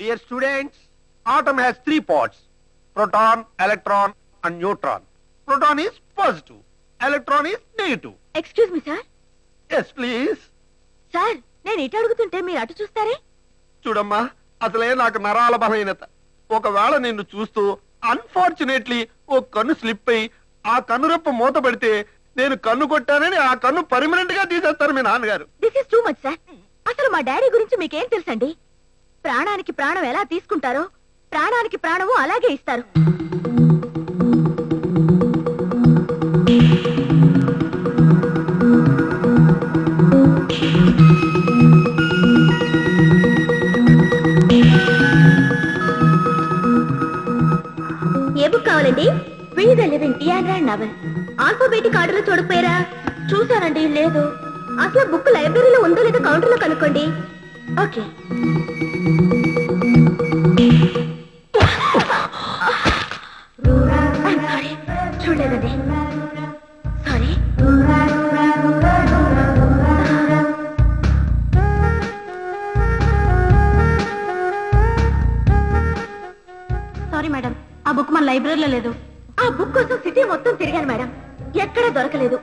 Dear students, atom has three parts proton, electron, and neutron. Proton is positive, electron is negative. Excuse me sir Yes, please. Sir నేను ఇటు అడుగుతుంటే మీరు అటు చూస్తారే చూడమ్మా అసలే నాకు నరాల బలహీనత ఒకవేళ నిన్ను చూస్తూ అన్ఫార్చునేట్లీ ఓ కన్ను స్లిప్ అయి ఆ కన్ను రెప్ప మూత పెడితే నేను కన్ను కొట్టానని ఆ కన్ను పర్మనెంట్గా తీసేస్తారు మీ నాన్నగారు this is too much sir అసలు మా డాడీ గురించి మీకేం తెలుసండి ప్రాణానికి ప్రాణం ఎలా తీసుకుంటారో ప్రాణానికి ప్రాణము అలాగే ఇస్తారు. ఏ బుక్ కావాలండి? We the living Ayn novel. Alphabetic ఆర్డర్లో చూడకపోయారా? చూసానండి లేదు. అసలు బుక్ లైబ్రరీలో ఉందో లేదో కౌంటర్లో కనుక్కోండి. ఓకే. చూడలేదండి సారీ సారీ మేడం ఆ బుక్ మన లైబ్రరీలో లేదు. ఆ బుక్ కోసం సిటీ మొత్తం తిరిగాను మేడం ఎక్కడా దొరకలేదు.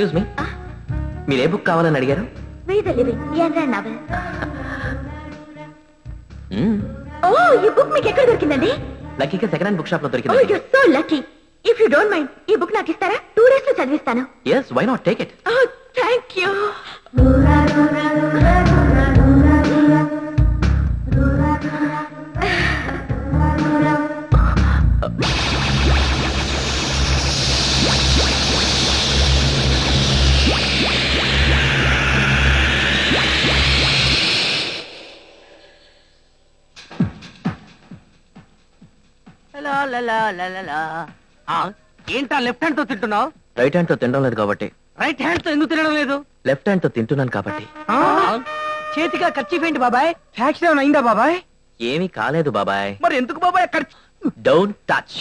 ఎక్స్క్యూజ్ మీ మీరు ఏ బుక్ కావాలని అడిగారు? నవల్ మ్మ్. ఓ ఈ బుక్ మీకు ఎక్కడ దొరికిందండి? లక్కీగా సెకండ్ హ్యాండ్ బుక్ షాప్లో ఓ దొరికింది you so lucky if you don't mind ఈ బుక్ నాకు ఇస్తారా? టూ డేస్లో చదివిస్తాను. Yes why not take it thank you ఏంటా లెఫ్ట్ హ్యాండ్తో తింటున్నావు? రైట్ హ్యాండ్తో తినడం లేదు కాబట్టి. రైట్ హ్యాండ్తో ఎందుకు తినడం లేదు? లెఫ్ట్ హ్యాండ్తో తింటున్నాను కాబట్టి. చేతిగా ఖర్చు ఏంటి బాబాయ్? ఏమైనా అయిందా బాబాయ్? ఏమీ కాలేదు బాబాయ్. మరి ఎందుకు బాబాయ్ ఖర్చు డోంట్ టచ్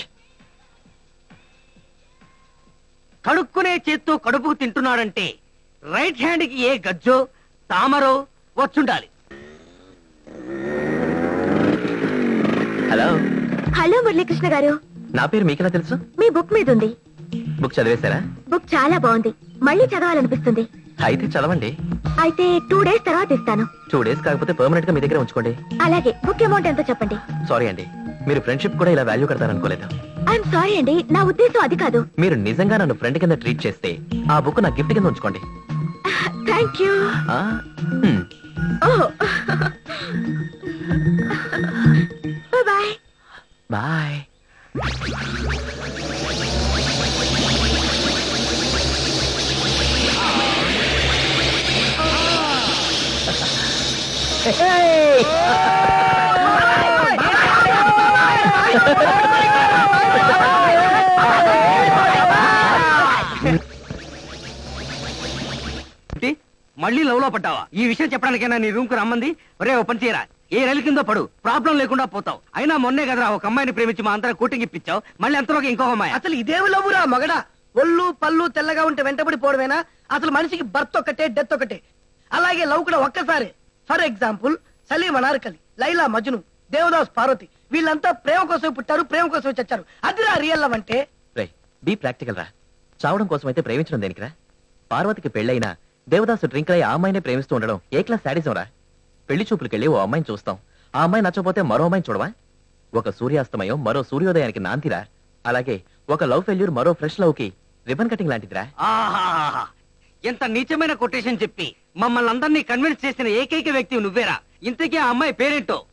కడుక్కునే చేత్తో కడుపుకు తింటున్నాడంటే రైట్ హ్యాండ్కి ఏ గజ్జో తామరో వచ్చుండాలి. Hello hello Muralikrishna garu. నా పేరు మీకెలా తెలుసు? మీ బుక్ మీద ఉంది బుక్ చదివేశారా? బుక్ చాలా బాగుంది. మళ్ళీ చదవాలనిపిస్తుంది. అయితే చదవండి. అయితే టూ డేస్ తర్వాత ఇస్తాను. టూ డేస్ కాకపోతే పర్మనెంట్గా మీ దగ్గర ఉంచుకోండి. అలాగే బుక్ అమౌంట్ ఎంతో చెప్పండి. సారీ అండి. మీరు ఫ్రెండ్షిప్ కూడా ఇలా వాల్యూ కడతారనుకోలేదు. ఐఎమ్ సారీ అండి నా ఉద్దేశం అది కాదు. మీరు నిజంగా నన్ను ఫ్రెండ్ కింద ట్రీట్ చేస్తే ఆ బుక్ నా గిఫ్ట్ కింద ఉంచుకోండి. Thank you. ఆ, బాయ్. మళ్ళీ లవ్లో పడ్డావా? ఈ విషయం చెప్పడానికైనా నీ రూమ్కు రమ్మంది? ఒరే ఓ పని చేయరా? ఏ రైలు కింద పడు. ప్రాబ్లం లేకుండా పోతావు. అయినా మొన్నే కదరా ఒక అమ్మాయిని ప్రేమించి మా అందరం కూటింగ్ ఇప్పించావు. మళ్ళీ అంతలోకి ఇంకొక అమ్మాయి. అసలు ఇదేమి లవ్వురా మగడ? ఒళ్ళు పళ్ళు తెల్లగా ఉంటే వెంటబడి పోవడమేనా? అసలు మనిషికి బర్త్ ఒకటే డెత్ ఒకటే అలాగే లవ్ కూడా ఒక్కసారి. ఫర్ ఎగ్జాంపుల్ సలీం అనార్కలి లైలా మజ్ను దేవదాస్ పార్వతి వీళ్ళంతా ప్రేమ కోసం పుట్టారు ప్రేమ కోసం చచ్చారు. అదిరా రియల్ లవ్ అంటే? రే బీ ప్రాక్టికల్ రా. చావడం కోసం అయితే ప్రేమించడం దేనికిరా? పార్వతికి పెళ్ళైనా దేవదాసు డ్రింక్ అయ్యి ఆ అమ్మాయినే ప్రేమిస్తూ ఉండడం ఏ క్లాస్ శాడిజం రా? పెళ్ళి చూపులకెళ్ళి ఓ అమ్మాయిని చూస్తాం. ఆ అమ్మాయి నచ్చపోతే మరో అమ్మాయిని చూడవా? ఒక సూర్యాస్తమయం మరో సూర్యోదయానికి నాంతిరా. అలాగే ఒక లవ్ ఫెయిల్యూర్ మరో ఫ్రెష్ లవ్కి రిబన్ కటింగ్ లాంటిదిరా. ఆహాహాహా. ఎంత నీచమైన కొటేషన్ చెప్పి మమ్మల్ని అందరినీ కన్విన్స్ చేసిన ఏకైక వ్యక్తి నువ్వేరా. ఇంతకీ ఆ అమ్మాయి పేరేంటో?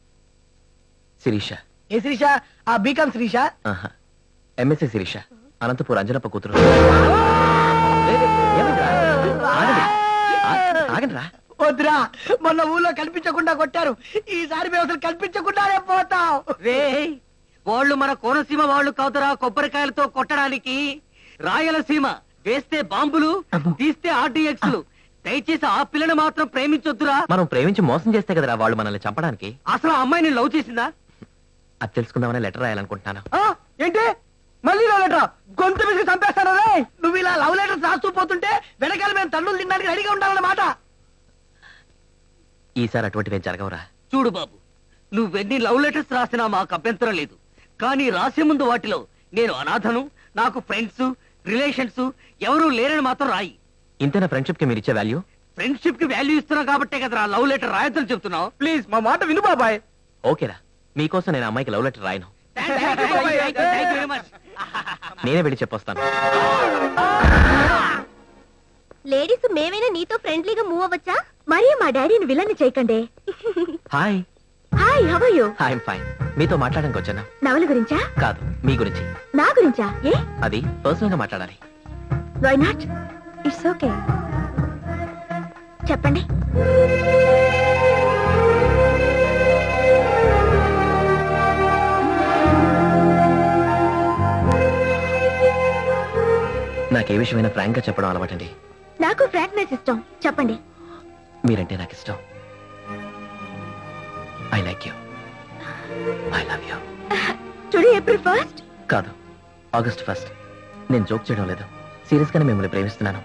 శిరీష. ఏ శ్రీష? ఆ బీకాం శ్రీష? ఆహా. ఎంఎస్సి శిరీష. అనంతపూర్ అంజనప్ప కూతురు. ఏమైందిరా? ఆగండి. ఆ- ఆగండిరా. వద్దురా. మొన్న ఊళ్ళో కనిపించకుండా కొట్టారు. ఈసారి మేము అసలు కనిపించకుండానే పోతాం. రే వాళ్ళు మన కోనసీమ వాళ్ళు కాదురా కొబ్బరికాయలతో కొట్టడానికి రాయలసీమ వేస్తే బాంబులు తీస్తే ఆర్డీఎక్స్లు. దయచేసి ఆ పిల్లని మాత్రం ప్రేమించొద్దురా. మనం ప్రేమించి మోసం చేస్తే కదరా వాళ్ళు మనల్ని చంపడానికి? అసలు ఆ అమ్మాయిని లవ్ చేసిందా? అది తెలుసుకుందామని లెటర్ రాయాలనుకుంటున్నాను. ఆ, ఏంటి? మళ్ళీ లవ్ లెటర్? గొంతు మీద చంపేస్తాను రే. నువ్వు ఇలా లవ్ లెటర్స్ రాస్తూ పోతుంటే వెనకాల మేము తన్నులు తినడానికి రెడీగా ఉండాలన్నమాట. ఈసారి అటువంటివేం జరగవురా. చూడు బాబు నువ్వెన్ని లవ్ లెటర్స్ రాసినా మాకు అభ్యంతరం లేదు. కానీ రాసే ముందు వాటిలో నేను అనాథను నాకు ఫ్రెండ్స్ రిలేషన్స్ ఎవరూ లేరని మాత్రం రాయి. ఇంతేనా ఫ్రెండ్షిప్కి మీరు ఇచ్చే వాల్యూ ఫ్రెండ్షిప్కి వాల్యూ ఇస్తున్నావు కాబట్టే కదరా లవ్ లెటర్ రాయొద్దని చెప్తున్నావు. ప్లీజ్ మా మాట విను బాబాయ్. ఓకేరా మీకోసం నేను అమ్మాయికి లవ్ లెటర్ రాయను. నేనే వెళ్ళి చెప్పొస్తాను. లేడీస్ మేమైనా నీతో ఫ్రెండ్లీగా మూవ్ అవ్వచ్చా? మరి మా డాడీని విలన్ని చేయకండి. Hi hi how you I'm fine మీతో మాట్లాడడానికి వచ్చాను? నవల గురించా? కాదు మీ గురించి. నా గురించా? ఏ? అది పర్సనల్గా మాట్లాడాలి. వై నాట్ ఇట్స్ ఓకే చెప్పండి. నాకు ఏ విషయమైనా ఫ్రాంక్గా చెప్పడం అలవాటండి. నాకు ఫ్రాంక్నెస్ ఇష్టం. చెప్పండి. మీరంటే నాకు ఇష్టం. I like you I love you today April first కాదు ఆగస్ట్ ఫస్ట్ నేను జోక్ చేయడం లేదు. సీరియస్ గానే మిమ్మల్ని ప్రేమిస్తున్నాను.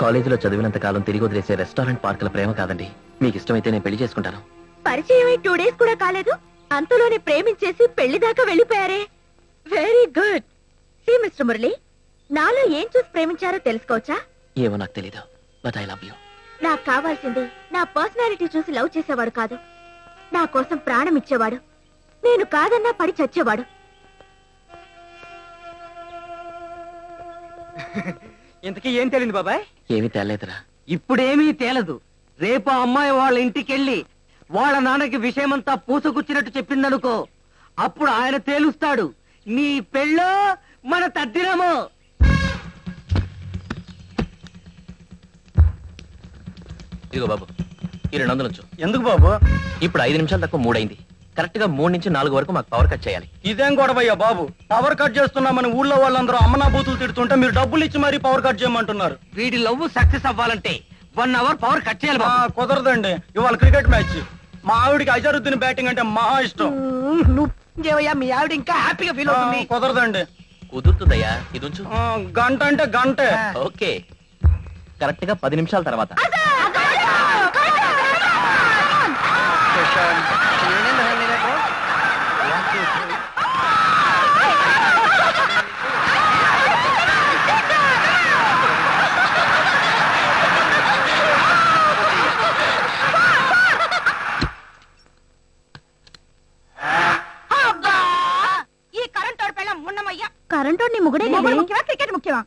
కాలేజీలో చదివినంత కాలం తిరిగి వదిలేసే రెస్టారెంట్ పార్కుల ప్రేమ కాదండి. మీకు ఇష్టమైతే నేను పెళ్ళి చేసుకుంటాను. పరిచయం టూ డేస్ కూడా కాలేదు. అంతలోనే ప్రేమించేసి పెళ్ళి దాకా వెళ్ళిపోయారే. Very good see mister Murali నాలో ఏం చూసి ప్రేమించారో తెలుసుకోవచ్చా? ఏమో నాకు తెలీదు బట్ ఐ లవ్ యూ నాకు కావాల్సింది నా పర్సనాలిటీ చూసి లవ్ చేసేవాడు కాదు. నా కోసం ప్రాణం ఇచ్చేవాడు. నేను కాదన్నా పడి చచ్చేవాడు. ఇంతకీ ఏం తెలియదు బాబాయ్? ఏమీ తేలేదురా. ఇప్పుడేమీ తేలదు. రేపు ఆ అమ్మాయి వాళ్ళ ఇంటికెళ్ళి వాళ్ళ నాన్నకి విషయమంతా పూసగుచ్చినట్టు చెప్పిందనుకో అప్పుడు ఆయన తేలుస్తాడు. నీ పెళ్ళో మన తద్దినమో. ఇదిగో బాబు ఈ రెండు వందలు ఉంచు. ఎందుకు బాబు? ఇప్పుడు ఐదు నిమిషాలు తక్కువ మూడైంది. కరెక్ట్గా మూడు నుంచి నాలుగు వరకు మాకు పవర్ కట్ చేయాలి. ఇదేం గొడవయ్యా బాబు? పవర్ కట్ చేస్తున్నామని ఊళ్ళో వాళ్ళందరూ అమ్మనా బూతులు తిడుతుంటే మీరు డబ్బులు ఇచ్చి మరీ పవర్ కట్ చేయమంటున్నారు. వీడి లవ్ సక్సెస్ అవ్వాలంటే వన్ అవర్ పవర్ కట్ చేయాలి ఆ, కుదరదండి. ఇవాళ క్రికెట్ మ్యాచ్ మా ఆవిడికి అజరుద్దీన్ బ్యాటింగ్ అంటే మహా ఇష్టం. మీ ఆవిడ ఇంకా హ్యాపీగా ఫీల్ ఆ, అవుతుంది. కుదరదండి. కుదురుతుందయ్యా ఇది ఉంచు. ఆ, గంట అంటే గంటే. ఓకే. కరెక్ట్గా పది నిమిషాల తర్వాత. ఈ కరెంట్ పిల్ల మున్నమయ్యా. కరెంట్ నీ ముగుడే ముఖ్యమా? క్రికెట్ ముఖ్యమా?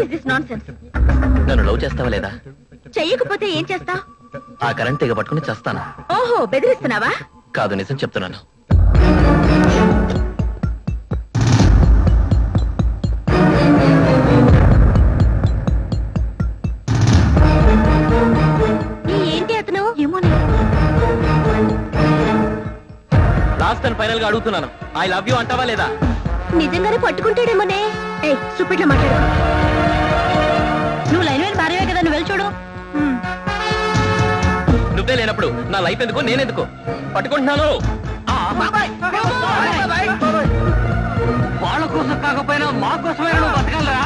What is this nonsense నన్ను లవ్ చేస్తావా లేదా? చెయ్యకపోతే ఏం చేస్తా? ఆ కరెంట్ తెగ పట్టుకుని చస్తాను? ఓహో బెదిరిస్తున్నావా? కాదు నిజం చెప్తున్నాను. ఈ ఏంటి అతను? ఏమోనే. లాస్ట్ అండ్ ఫైనల్గా అడుగుతున్నాను. ఐ లవ్ యూ అంటావా లేదా? నిజంగానే పట్టుకుంటాడేమోనే. ఏయ్ స్టూపిడ్లో మాట్లాడు. నువ్వు లైన్ మీద భార్యవే కదా నువ్వు వెళ్ళి చూడు. నువ్వే లేనప్పుడు నా లైఫ్ ఎందుకు నేనెందుకు? పట్టుకుంటున్నాను. ఆ, వాళ్ళ కోసం కాకపోయినా మా కోసమైనా నువ్వు బతకాలరా.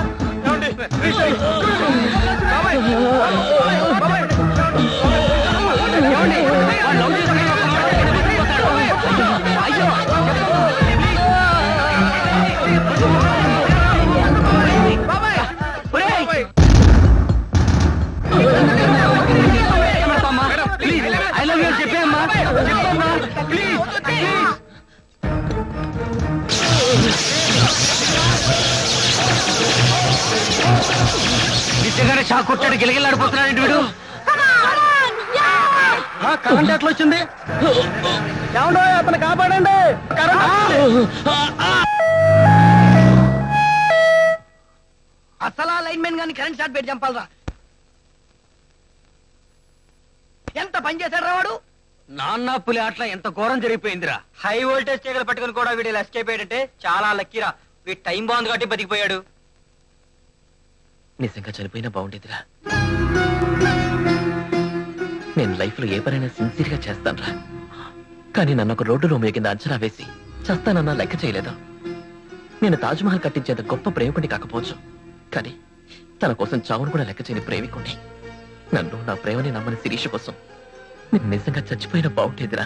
నిజంగానే షాక్ కొట్టాడు గిలగిలాడిపోతున్నాడు వీడు? కరెంట్ ఎట్లా వచ్చింది? ఏమండో అతను కాపాడండి. అసలా లైన్ మెన్ గాని కరెంట్ షాట్ పెట్టి చంపాలరా. ఎంత పని చేశాడు రా వాడు? నాన్న పులి ఆటల ఎంత ఘోరం జరిగిపోయిందిరా. హై వోల్టేజ్ తీగలు పట్టుకుని కూడా వీడు ఎస్కేప్ అయ్యాడంటే చాలా లక్కీరా వీడు టైం బాగుంది కాబట్టి బతికిపోయాడు. నిజంగా చనిపోయినా బాగుండేదిరా. నేను లైఫ్లో ఏ పనైనా సిన్సియర్గా చేస్తానురా. కానీ నన్ను ఒక రోడ్డులో కింద అంచనా వేసి చేస్తానన్నా లెక్క చేయలేదు. నేను తాజ్మహల్ కట్టించేంత గొప్ప ప్రేమికుడి కాకపోవచ్చు. కానీ తన కోసం చావును కూడా లెక్క చేయని ప్రేమికుణ్ణి. నన్ను నా ప్రేమని నమ్మని శిరీష కోసం నేను నిజంగా చచ్చిపోయిన బాగుంటేదిరా